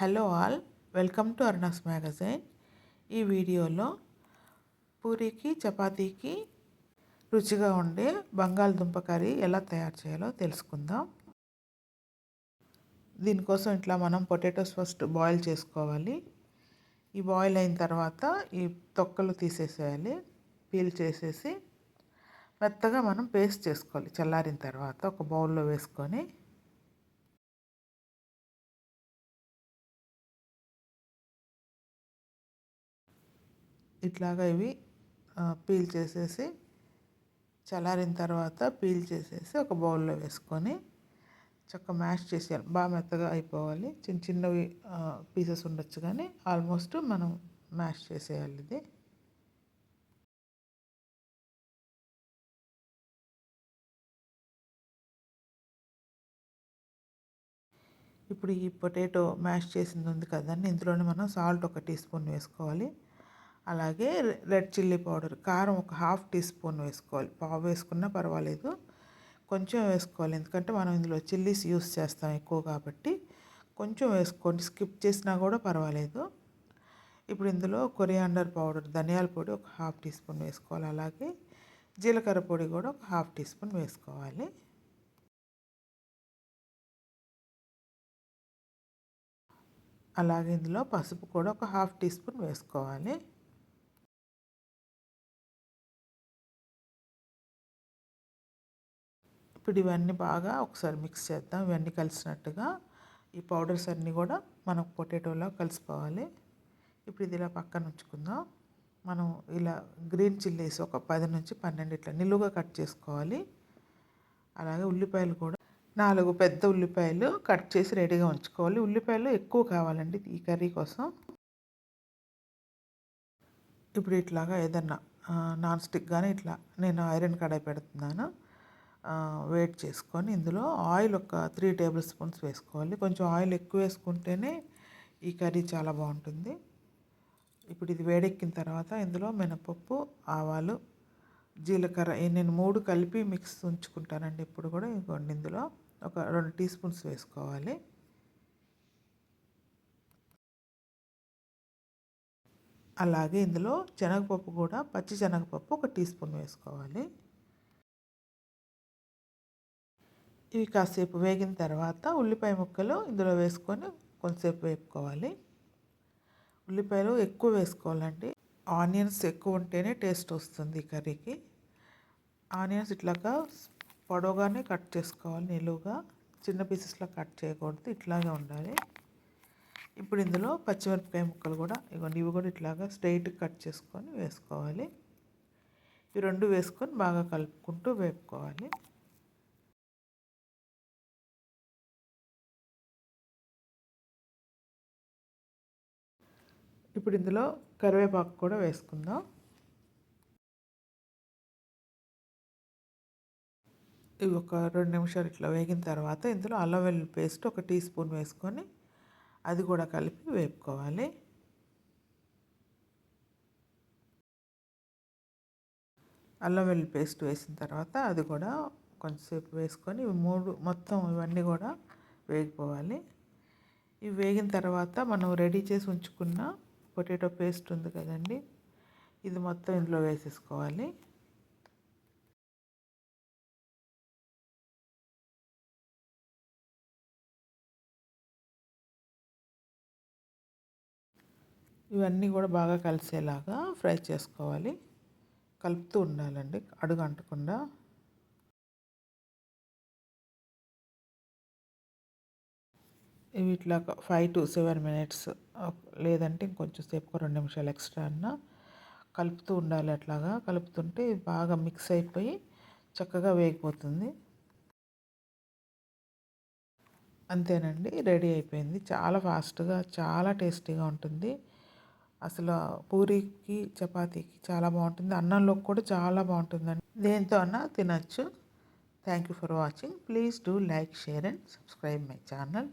Hello all welcome to Aruna's magazine. ఈ వీడియోలో పూరీకి చపాతీకి రుచిగా ఉండే బంగాళదుంప కర్రీ ఎలా తయారు చేయాలో తెలుసుకుందాం. దీనికోసం ఇట్లా మనం పొటాటోస్ ఫస్ట్ బాయిల్ చేసుకోవాలి. ఈ బాయిల్ అయిన తర్వాత ఈ తొక్కలు తీసేసేయాలి. పీల్ చేసేసి మెత్తగా మనం పేస్ట్ చేసుకోవాలి చల్లారిన తర్వాత ఒక బౌల్లో వేసుకొని. ఇట్లాగా ఇవి పీల్ చేసేసి చల్లారిన తర్వాత పీల్ చేసేసి ఒక బౌల్లో వేసుకొని చక్క మ్యాష్ చేసేయాలి. బాగా మెత్తగా అయిపోవాలి. చిన్న చిన్నవి పీసెస్ ఉండొచ్చు కానీ ఆల్మోస్ట్ మనం మ్యాష్ చేసేయాలి ఇది. ఇప్పుడు ఈ పొటాటో మ్యాష్ చేసింది ఉంది కదండి. ఇందులోనే మనం సాల్ట్ ఒక టీ స్పూన్ వేసుకోవాలి. అలాగే రెడ్ చిల్లీ పౌడర్ కారం ఒక హాఫ్ టీ స్పూన్ వేసుకోవాలి. పావు వేసుకున్నా పర్వాలేదు కొంచెం వేసుకోవాలి. ఎందుకంటే మనం ఇందులో చిల్లీస్ యూస్ చేస్తాం ఎక్కువ కాబట్టి కొంచెం వేసుకోండి. స్కిప్ చేసినా కూడా పర్వాలేదు. ఇప్పుడు ఇందులో కొరియాండర్ పౌడర్ ధనియాల పొడి ఒక హాఫ్ టీ స్పూన్ వేసుకోవాలి. అలాగే జీలకర్ర పొడి కూడా ఒక హాఫ్ టీ స్పూన్ వేసుకోవాలి. అలాగే ఇందులో పసుపు కూడా ఒక హాఫ్ టీ స్పూన్ వేసుకోవాలి. ఇప్పుడు ఇవన్నీ బాగా ఒకసారి మిక్స్ చేద్దాం. ఇవన్నీ కలిసినట్టుగా ఈ పౌడర్స్ అన్నీ కూడా మనం పొటాటోలో కలిసిపోవాలి. ఇప్పుడు ఇది ఇలా పక్కన ఉంచుకుందాం. మనం ఇలా గ్రీన్ చిల్లీస్ ఒక పది నుంచి పన్నెండు ఇట్లా నిలువుగా కట్ చేసుకోవాలి. అలాగే ఉల్లిపాయలు కూడా నాలుగు పెద్ద ఉల్లిపాయలు కట్ చేసి రెడీగా ఉంచుకోవాలి. ఉల్లిపాయలు ఎక్కువ కావాలండి ఈ కర్రీ కోసం. ఇప్పుడు ఇట్లాగా ఏదన్నా నాన్ స్టిక్ కానీ ఇట్లా నేను ఐరన్ కడాయి పెడుతున్నాను. వేట్ చేసుకొని ఇందులో ఆయిల్ ఒక త్రీ టేబుల్ స్పూన్స్ వేసుకోవాలి. కొంచెం ఆయిల్ ఎక్కువ వేసుకుంటేనే ఈ కర్రీ చాలా బాగుంటుంది. ఇప్పుడు ఇది వేడెక్కిన తర్వాత ఇందులో మినపప్పు ఆవాలు జీలకర్ర నేను మూడు కలిపి మిక్స్ ఉంచుకుంటానండి. ఇప్పుడు కూడా ఇంకోండి ఇందులో ఒక రెండు టీ స్పూన్స్ వేసుకోవాలి. అలాగే ఇందులో శనగపప్పు కూడా పచ్చి శనగపప్పు ఒక టీ స్పూన్ వేసుకోవాలి. ఇవి కాసేపు వేగిన తర్వాత ఉల్లిపాయ ముక్కలు ఇందులో వేసుకొని కొంతసేపు వేపుకోవాలి. ఉల్లిపాయలు ఎక్కువ వేసుకోవాలండి. ఆనియన్స్ ఎక్కువ ఉంటేనే టేస్ట్ వస్తుంది కర్రీకి. ఆనియన్స్ ఇట్లాగా పొడవుగానే కట్ చేసుకోవాలి నిలువుగా. చిన్న పీసెస్లో కట్ చేయకూడదు ఇట్లాగే ఉండాలి. ఇప్పుడు ఇందులో పచ్చిమిరపకాయ ముక్కలు కూడా ఇవ్వండి ఇవి కూడా ఇట్లాగా స్ట్రైట్ కట్ చేసుకొని వేసుకోవాలి. ఇవి రెండు వేసుకొని బాగా కలుపుకుంటూ వేపుకోవాలి. ఇప్పుడు ఇందులో కరివేపాకు కూడా వేసుకుందాం. ఇవి ఒక రెండు నిమిషాలు ఇట్లా వేగిన తర్వాత ఇందులో అల్లం వెల్లుల్లి పేస్ట్ ఒక టీ స్పూన్ వేసుకొని అది కూడా కలిపి వేపుకోవాలి. అల్లం వెల్లుల్లి పేస్ట్ వేసిన తర్వాత అది కూడా కొంచెంసేపు వేసుకొని మూడు మొత్తం ఇవన్నీ కూడా వేగిపోవాలి. ఇవి వేగిన తర్వాత మనం రెడీ చేసి ఉంచుకున్న పొటాటో పేస్ట్ ఉంది కదండి. ఇది మొత్తం ఇందులో వేసేసుకోవాలి. ఇవన్నీ కూడా బాగా కలిసేలాగా ఫ్రై చేసుకోవాలి. కలుపుతూ ఉండాలండి అడుగు అంటకుండా ఇవి ఇట్లా ఫైవ్ టు సెవెన్ మినిట్స్ లేదంటే ఇంకొంచెం సేపు రెండు నిమిషాలు ఎక్స్ట్రా అన్న కలుపుతూ ఉండాలి అట్లాగా. కలుపుతుంటే బాగా మిక్స్ అయిపోయి చక్కగా వేగిపోతుంది. అంతేనండి రెడీ అయిపోయింది. చాలా ఫాస్ట్గా చాలా టేస్టీగా ఉంటుంది. అసలు పూరికి చపాతీకి చాలా బాగుంటుంది. అన్నంలోకి కూడా చాలా బాగుంటుందండి. దేంతో అన్నా తినచ్చు. Thank you for watching please do like share and subscribe my channel